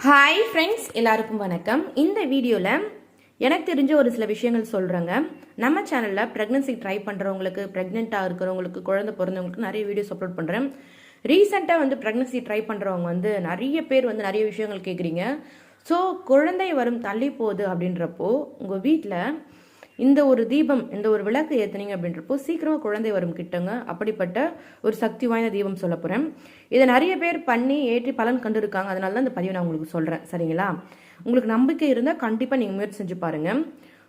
Hi friends எல்லாருக்கும் வணக்கம். இந்த வீடியோவில் எனக்கு தெரிஞ்ச ஒரு சில விஷயங்கள் சொல்கிறேங்க நம்ம சேனலில் ப்ரெக்னன்சி ட்ரை பண்ணுறவங்களுக்கு ப்ரெக்னெண்ட்டாக இருக்கிறவங்களுக்கு குழந்தை பிறந்தவங்களுக்கு நிறைய வீடியோஸ் அப்லோட் பண்ணுறேன் ரீசெண்டாக வந்து ப்ரெக்னன்சி ட்ரை பண்ணுறவங்க வந்து நிறைய பேர் வந்து நிறைய விஷயங்கள் கேட்குறீங்க ஸோ குழந்தை வரும் தள்ளி போகுது அப்படின்றப்போ உங்கள் வீட்டில் இந்த ஒரு தீபம் இந்த ஒரு விளக்கு ஏத்துனீங்க அப்படின்றப்போ சீக்கிரமா குழந்தை வரும் கிட்டங்க. அப்படிப்பட்ட ஒரு சக்தி வாய்ந்த தீபம் சொல்ல போறேன். இதை நிறைய பேர் பண்ணி ஏற்றி பலன் கண்டிருக்காங்க. அதனால தான் இந்த பதிவை நான் உங்களுக்கு சொல்றேன். சரிங்களா? உங்களுக்கு நம்பிக்கை இருந்தால் கண்டிப்பாக நீங்கள் முயற்சி செஞ்சு பாருங்க.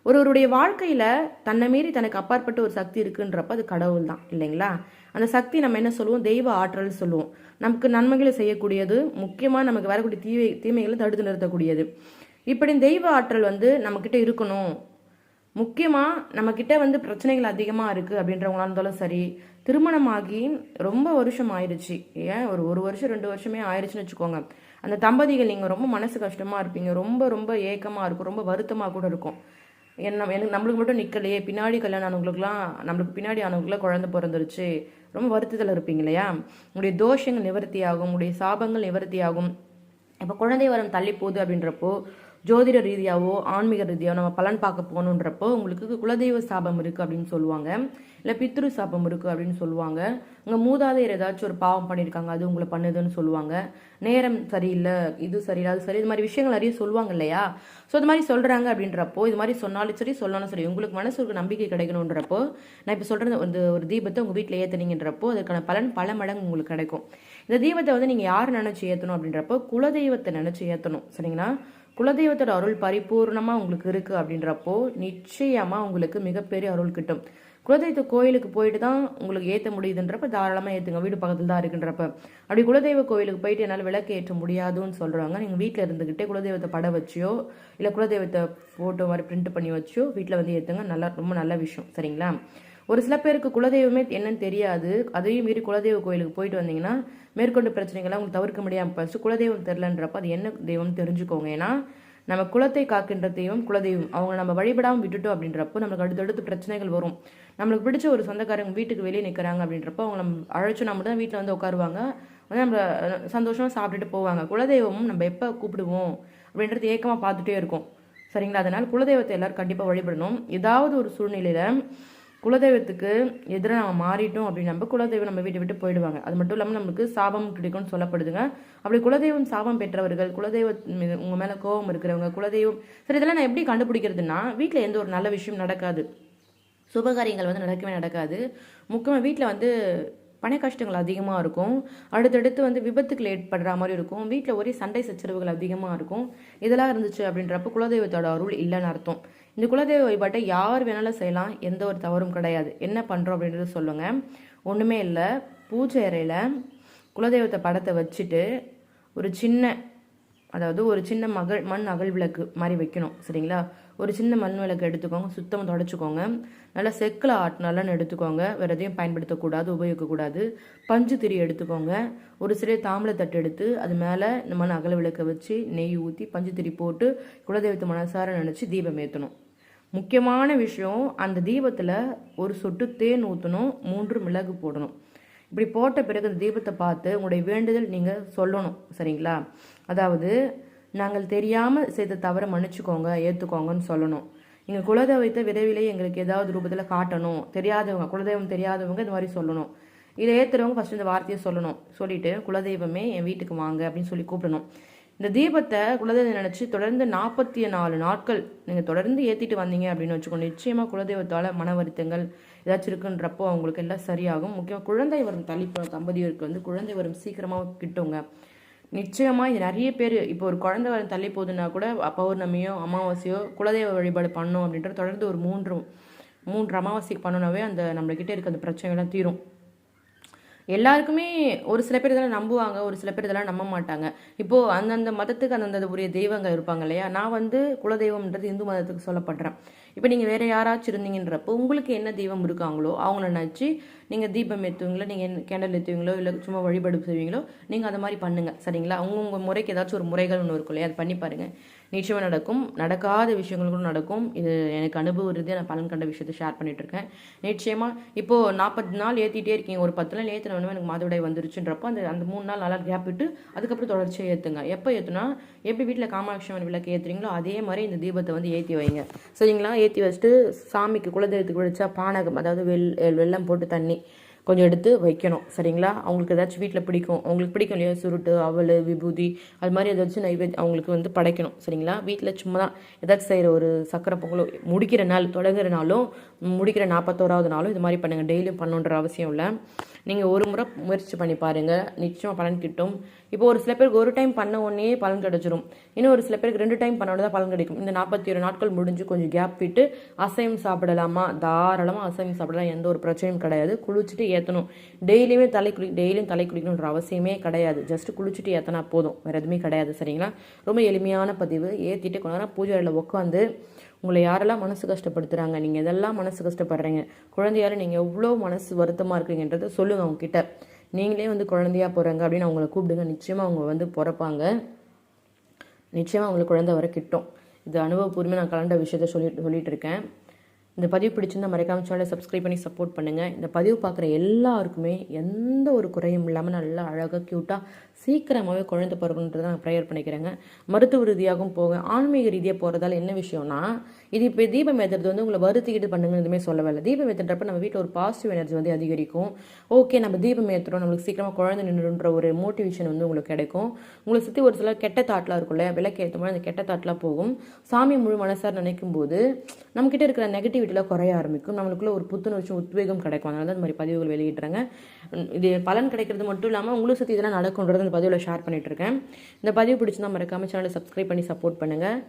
ஒருவருடைய வாழ்க்கையில தன்னை மீறி தனக்கு அப்பாற்பட்ட ஒரு சக்தி இருக்குன்றப்ப அது கடவுள் தான் இல்லைங்களா? அந்த சக்தி நம்ம என்ன சொல்லுவோம்? தெய்வ ஆற்றல் சொல்லுவோம். நமக்கு நன்மைகளை செய்யக்கூடியது முக்கியமாக நமக்கு வரக்கூடிய தீமை தீமைகளை தடுத்து நிறுத்தக்கூடியது. இப்படி தெய்வ ஆற்றல் வந்து நம்மக்கிட்ட இருக்கணும். முக்கியமாக நம்மக்கிட்ட வந்து பிரச்சனைகள் அதிகமாக இருக்குது அப்படின்றவங்களா இருந்தாலும் சரி திருமணமாகி ரொம்ப வருஷம் ஆயிடுச்சு ஏன்? ஒரு ஒரு வருஷம் ரெண்டு வருஷமே ஆயிடுச்சுன்னு வச்சுக்கோங்க. அந்த தம்பதிகள் நீங்கள் ரொம்ப மனசு கஷ்டமாக இருப்பீங்க. ரொம்ப ரொம்ப ஏக்கமாக இருக்கும். ரொம்ப வருத்தமாக கூட இருக்கும். என்ன எனக்கு நம்மளுக்கு மட்டும் நிற்கலையே பின்னாடி கல்யாணம் ஆனவங்களுக்குலாம் நம்மளுக்கு பின்னாடி ஆனவங்களுக்குலாம் குழந்தை பிறந்துருச்சு. ரொம்ப வருத்தத்தில் இருப்பீங்க இல்லையா? உங்களுடைய தோஷங்கள் நிவர்த்தி ஆகும் உங்களுடைய சாபங்கள் நிவர்த்தி ஆகும் இப்போ குழந்தை வரம் தள்ளி போகுது அப்படின்றப்போ ஜோதிட ரீதியாவோ ஆன்மீக ரீதியாவோ நம்ம பலன் பார்க்க போகணுன்றப்போ உங்களுக்கு குலதெய்வ சாபம் இருக்குது அப்படின்னு சொல்லுவாங்க. இல்லை பித்ரு சாபம் இருக்குது அப்படின்னு சொல்லுவாங்க. உங்கள் மூதாதையர் ஏதாச்சும் ஒரு பாவம் பண்ணியிருக்காங்க அது உங்களை பண்ணுதுன்னு சொல்லுவாங்க. நேரம் சரியில்லை இது சரியில்லை அது சரி இது மாதிரி விஷயங்கள் நிறைய சொல்லுவாங்க இல்லையா? ஸோ இது மாதிரி சொல்கிறாங்க அப்படின்றப்போ இது மாதிரி சொன்னாலும் சரி சொன்னாலும் சரி உங்களுக்கு மனசுக்கு நம்பிக்கை கிடைக்கணுன்றப்போ நான் இப்போ சொல்கிற வந்து ஒரு தீபத்தை உங்கள் வீட்டில் ஏற்றுனீங்கன்றப்போ அதுக்கான பலன் பல மடங்கு உங்களுக்கு கிடைக்கும். இந்த தீபத்தை வந்து நீங்கள் யார் நினச்சி ஏற்றணும் அப்படின்றப்போ குலதெய்வத்தை நினச்சி ஏற்றணும் சரிங்களா? குலதெய்வத்தோட அருள் பரிபூர்ணமாக உங்களுக்கு இருக்குது அப்படின்றப்போ நிச்சயமாக உங்களுக்கு மிகப்பெரிய அருள் கிட்டும். குலதெய்வ கோயிலுக்கு போயிட்டு தான் உங்களுக்கு ஏற்ற முடியுதுன்றப்ப தாராளமாக ஏற்றுங்க வீடு பக்கத்தில் தான் இருக்குன்றப்ப. அப்படி குலதெய்வ கோயிலுக்கு போயிட்டு என்னால் விளக்கு ஏற்ற முடியாதுன்னு சொல்கிறாங்க நீங்கள் வீட்டில் இருந்துக்கிட்டே குலதெய்வத்தை படம் வச்சியோ இல்லை குலதெய்வத்தை ஃபோட்டோ மாதிரி பிரிண்ட் பண்ணி வச்சோ வீட்டில் வந்து ஏற்றுங்க நல்லா ரொம்ப நல்ல விஷயம். சரிங்களா? ஒரு சில பேருக்கு குலதெய்வமே என்னன்னு தெரியாது. அதையும் மீறி குலதெய்வ கோயிலுக்கு போயிட்டு வந்தீங்கன்னா மேற்கொண்டு பிரச்சனைகள்லாம் உங்களுக்கு தவிர்க்க முடியாமல் ஃபஸ்ட்டு குலதெய்வம் தெரிலன்றப்ப அது என்ன தெய்வம்னு தெரிஞ்சுக்கோங்க. ஏன்னா நம்ம குலத்தை காக்கின்ற தெய்வம் குலதெய்வம். அவங்க நம்ம வழிபடாமல் விட்டுட்டோம் அப்படின்றப்போ நம்மளுக்கு அடுத்தடுத்து பிரச்சனைகள் வரும். நம்மளுக்கு பிடிச்ச ஒரு சொந்தக்காரங்க வீட்டுக்கு வெளியே நிற்கிறாங்க அப்படின்றப்போ அவங்க நம்ம அழைச்சு நம்ம தான் வீட்டில் வந்து உட்காருவாங்க. வந்து நம்ம சந்தோஷமாக சாப்பிட்டுட்டு போவாங்க. குலதெய்வமும் நம்ம எப்போ கூப்பிடுவோம் அப்படின்றது ஏக்கமாக பார்த்துட்டே இருக்கும். சரிங்களா? அதனால் குலதெய்வத்தை எல்லாரும் கண்டிப்பாக வழிபடணும். ஏதாவது ஒரு சூழ்நிலையில் குலதெய்வத்துக்கு எதிராக நம்ம மாறிட்டோம் அப்படின்னு நம்ம குலதெய்வம் நம்ம வீட்டை விட்டு போயிடுவாங்க. அது மட்டும் இல்லாமல் நமக்கு சாபம் கிடைக்கும்னு சொல்லப்படுதுங்க. அப்படி குலதெய்வம் சாபம் பெற்றவர்கள் குலதெய்வ உங்கள் மேலே கோபம் இருக்கிறவங்க குலதெய்வம் சரி இதெல்லாம் நான் எப்படி கண்டுபிடிக்கிறதுனா வீட்டில் எந்த ஒரு நல்ல விஷயம் நடக்காது. சுபகாரியங்கள் வந்து நடக்கவே நடக்காது. முக்கியமாக வீட்டில் வந்து பண கஷ்டங்கள் அதிகமாக இருக்கும். அடுத்தடுத்து வந்து விபத்துக்கள் ஏற்படுற மாதிரி இருக்கும். வீட்டில் ஒரே சண்டை சச்சரவுகள் அதிகமாக இருக்கும். இதெல்லாம் இருந்துச்சு அப்படின்றப்ப குலதெய்வத்தோட அருள் இல்லைன்னு அர்த்தம். இந்த குலதெய்வ வழிபாட்டை யார் வேணாலும் செய்யலாம் எந்த ஒரு தவறும் கிடையாது. என்ன பண்ணுறோம் அப்படின்றத சொல்லுங்கள் ஒன்றுமே இல்லை. பூஜை அறையில் குலதெய்வத்தை படத்தை வச்சுட்டு ஒரு சின்ன அதாவது ஒரு சின்ன மகள் மண் அகல் விளக்கு மாதிரி வைக்கணும் சரிங்களா? ஒரு சின்ன மண் விளக்கு எடுத்துக்கோங்க சுத்தமாக தொடச்சிக்கோங்க. நல்லா செக்கில் ஆட்டு எடுத்துக்கோங்க. வேறு எதையும் பயன்படுத்தக்கூடாது உபயோகிக்கக்கூடாது. பஞ்சு திரி எடுத்துக்கோங்க. ஒரு சிறிய தாம்பளை தட்டு எடுத்து அது மேலே இந்த மண் அகல் விளக்கை வச்சு நெய் ஊற்றி பஞ்சு திரி போட்டு குலதெய்வத்தை மனசார நினச்சி தீபம் ஏற்றணும் முக்கியமான விஷயம் அந்த தீபத்தில் ஒரு சொட்டு தேன் ஊற்றணும் மூன்று மிளகு போடணும். இப்படி போட்ட பிறகு அந்த தீபத்தை பார்த்து உங்களுடைய வேண்டுதல் நீங்கள் சொல்லணும் சரிங்களா? அதாவது நாங்கள் தெரியாமல் செய்த தவறை மன்னிச்சுக்கோங்க ஏற்றுக்கோங்கன்னு சொல்லணும். எங்கள் குலதெய்வத்தை விரைவிலே எங்களுக்கு ஏதாவது ரூபத்தில் காட்டணும். தெரியாதவங்க குலதெய்வம் தெரியாதவங்க இந்த மாதிரி சொல்லணும். இதை ஏற்றுறவங்க ஃபஸ்ட்டு இந்த வார்த்தையை சொல்லணும். சொல்லிட்டு குலதெய்வமே என் வீட்டுக்கு வாங்க அப்படின்னு சொல்லி கூப்பிடணும். இந்த தீபத்தை குலதெய்வம் நினச்சி தொடர்ந்து நாற்பத்தி நாலு நாட்கள் நீங்கள் தொடர்ந்து ஏற்றிட்டு வந்தீங்க அப்படின்னு வச்சுக்கோங்க நிச்சயமாக குலதெய்வத்தால் மன வருத்தங்கள் ஏதாச்சும் இருக்குன்றப்போ அவங்களுக்கு எல்லாம் சரியாகும். முக்கியமாக குழந்தை வரும் தள்ளிப்போ தம்பதியருக்கு வந்து குழந்தை வரும் சீக்கிரமாக கிட்டுங்க. நிச்சயமாக இது நிறைய பேர் இப்போ ஒரு குழந்தை வரும் தள்ளி போகுதுன்னா கூட பௌர்ணமியோ அமாவாசையோ குலதெய்வ வழிபாடு பண்ணோம் அப்படின்ற தொடர்ந்து ஒரு மூன்று மூன்று அமாவாசைக்கு பண்ணோன்னாவே அந்த நம்மளக்கிட்டே இருக்க அந்த பிரச்சனைகள்லாம் தீரும். எல்லாருக்குமே ஒரு சில பேர் இதெல்லாம் நம்புவாங்க ஒரு சில பேர் இதெல்லாம் நம்ப மாட்டாங்க. இப்போது அந்தந்த மதத்துக்கு அந்தந்த உரிய தெய்வங்கள் இருப்பாங்க இல்லையா? நான் வந்து குலதெய்வம்ன்றது இந்து மதத்துக்கு சொல்லப்படுறேன். இப்போ நீங்கள் வேறு யாராச்சும் இருந்தீங்கன்றப்போ உங்களுக்கு என்ன தெய்வம் இருக்காங்களோ அவங்கள நினச்சி நீங்கள் தீபம் ஏற்றுவீங்களோ நீங்கள் கேண்டல் ஏற்றுவீங்களோ இல்லை சும்மா வழிபாடு செய்வீங்களோ நீங்கள் அதை மாதிரி பண்ணுங்கள் சரிங்களா? அவங்கவுங்க உங்கள் முறைக்கு ஏதாச்சும் ஒரு முறைகள் ஒன்று இருக்கும் இல்லையா? அது பண்ணி பாருங்கள் நிச்சயமாக நடக்கும். நடக்காத விஷயங்கள் கூட நடக்கும். இது எனக்கு அனுபவம் இருந்து நான் பலன் கண்ட விஷயத்தை ஷேர் பண்ணிட்டு இருக்கேன். நிச்சயமாக இப்போது நாற்பது நாள் ஏற்றிட்டே இருக்கீங்க. ஒரு பத்து நாள் ஏற்றின எனக்கு மாதவிடாய் வந்துருச்சுன்றப்போ அந்த அந்த மூணு நாள் நல்லா கேப் விட்டு அதுக்கப்புறம் தொடர்ச்சியாக ஏற்றுங்க எப்போ ஏற்றுனா எப்படி வீட்டில் காமாட்சி அம்மன் விளக்கு ஏற்றுறீங்களோ அதே மாதிரி இந்த தீபத்தை வந்து ஏற்றி வைங்க. சரிங்களா? ஏற்றி வச்சுட்டு சாமிக்கு குலதெய்வத்துக்கு வச்சா பானகம் அதாவது வெள் வெள்ளம் போட்டு தண்ணி கொஞ்சம் எடுத்து வைக்கணும். சரிங்களா? அவங்களுக்கு ஏதாச்சும் வீட்டில் பிடிக்கும். அவங்களுக்கு பிடிக்கும் இல்லையா? சுருட்டு அவல் விபூதி அது மாதிரி ஏதாச்சும் நைவேத் அவங்களுக்கு வந்து படைக்கணும். சரிங்களா? வீட்டில் சும்மா தான் ஏதாச்சும் செய்கிற ஒரு சக்கரை பொங்கலோ முடிக்கிற நாள் தொடங்குற நாளும் முடிக்கிற நாற்பத்தோராவது நாளும் இது மாதிரி பண்ணுங்கள் டெய்லியும் பண்ணணுன்ற அவசியம் இல்லை. நீங்கள் ஒரு முறை முயற்சி பண்ணி பாருங்கள் நிச்சயமாக பலன் கிட்டும். இப்போ ஒரு சில பேருக்கு ஒரு டைம் பண்ண உடனே பலன் கிடைச்சிரும். இன்னும் ஒரு சில பேருக்கு ரெண்டு டைம் பண்ண உடனே தான் பலன் கிடைக்கும். இந்த நாற்பத்தி ஒரு நாட்கள் முடிஞ்சு கொஞ்சம் கேப் விட்டு அசைவம் சாப்பிடலாமா? தாராளமாக அசைவம் சாப்பிடலாம். எந்த ஒரு பிரச்சனையும் கிடையாது. குளிச்சுட்டு ஏற்றணும் டெய்லியுமே தலை குளி டெய்லியும் தலை குளிக்கணுன்ற அவசியமே கிடையாது. ஜஸ்ட் குளிச்சுட்டு ஏற்றினா போதும். வேறு எதுவுமே கிடையாது. சரிங்களா? ரொம்ப எளிமையான பதிவு. ஏற்றிட்டு கொஞ்ச நேரம் பூஜை அறையில் உட்காந்து உங்களை யாரெல்லாம் மனசு கஷ்டப்படுத்துகிறாங்க நீங்கள் எதெல்லாம் மனசு கஷ்டப்படுறீங்க குழந்தையால நீங்கள் எவ்வளோ மனசு வருத்தமாக இருக்கீங்கன்றத சொல்லுங்கள் அவங்க கிட்ட நீங்களே வந்து குழந்தையா போகிறாங்க அப்படின்னு அவங்கள கூப்பிடுங்க. நிச்சயமாக அவங்க வந்து பிறப்பாங்க. நிச்சயமாக அவங்களுக்கு குழந்தை வர கிட்டும். இது அனுபவபூர்வமாக நான் கலண்ட விஷயத்த சொல்லிட்டு சொல்லிட்டு இருக்கேன். இந்த பதிவு பிடிச்சிருந்தா மறக்காம சேனலை சப்ஸ்கிரைப் பண்ணி சப்போர்ட் பண்ணுங்கள் இந்த பதிவு பார்க்குற எல்லாருக்குமே எந்த ஒரு குறையும் இல்லாமல் நல்லா அழகாக க்யூட்டாக சீக்கிரமாகவே குழந்தை பிறகுன்றதை நான் ப்ரேயர் பண்ணிக்கிறேங்க. மருத்துவ ரீதியாகவும் போக ஆன்மீக ரீதியாக போகிறதால என்ன விஷயம்னா இது இப்போ தீபம் ஏற்றுறது வந்து உங்களை வருத்திக்கிட்டு பண்ணுங்க எதுவுமே சொல்லவே இல்லை. தீபம் ஏற்றுறப்ப நம்ம வீட்டில் ஒரு பாசிட்டிவ் எனர்ஜி வந்து அதிகரிக்கும். ஓகே நம்ம தீபம் ஏற்றுறோம் நம்மளுக்கு சீக்கிரமாக குழந்தை நின்றுன்ற ஒரு மோட்டிவேஷன் வந்து உங்களுக்கு கிடைக்கும். உங்களை சுற்றி ஒரு சில கெட்ட தாட்லாம் இருக்கும்ல விளக்கு ஏற்றும் போது அந்த கெட்ட தாட்லாம் போகும். சாமி முழு மனசார் நினைக்கும் போது நம்மக்கிட்ட இருக்கிற நெகட்டிவிட்டியில் குறைய ஆரம்பிக்கும். நம்மளுக்குள்ள ஒரு புத்துணர்ச்சி உத்வேகம் கிடைக்கும். அதனால தான் இந்த மாதிரி பதிவுகள் வெளியிடுறாங்க. இது பலன் கிடைக்கிறது மட்டும் இல்லாமல் உங்களும் சுற்றி இதெல்லாம் நடக்கும்ன்றது இந்த பதிவில் ஷேர் பண்ணிட்டு இருக்கேன். இந்த பதிவு பிடிச்சிருந்தா மறக்காமல் சேனலை சப்ஸ்கிரைப் பண்ணி சப்போர்ட் பண்ணுங்கள்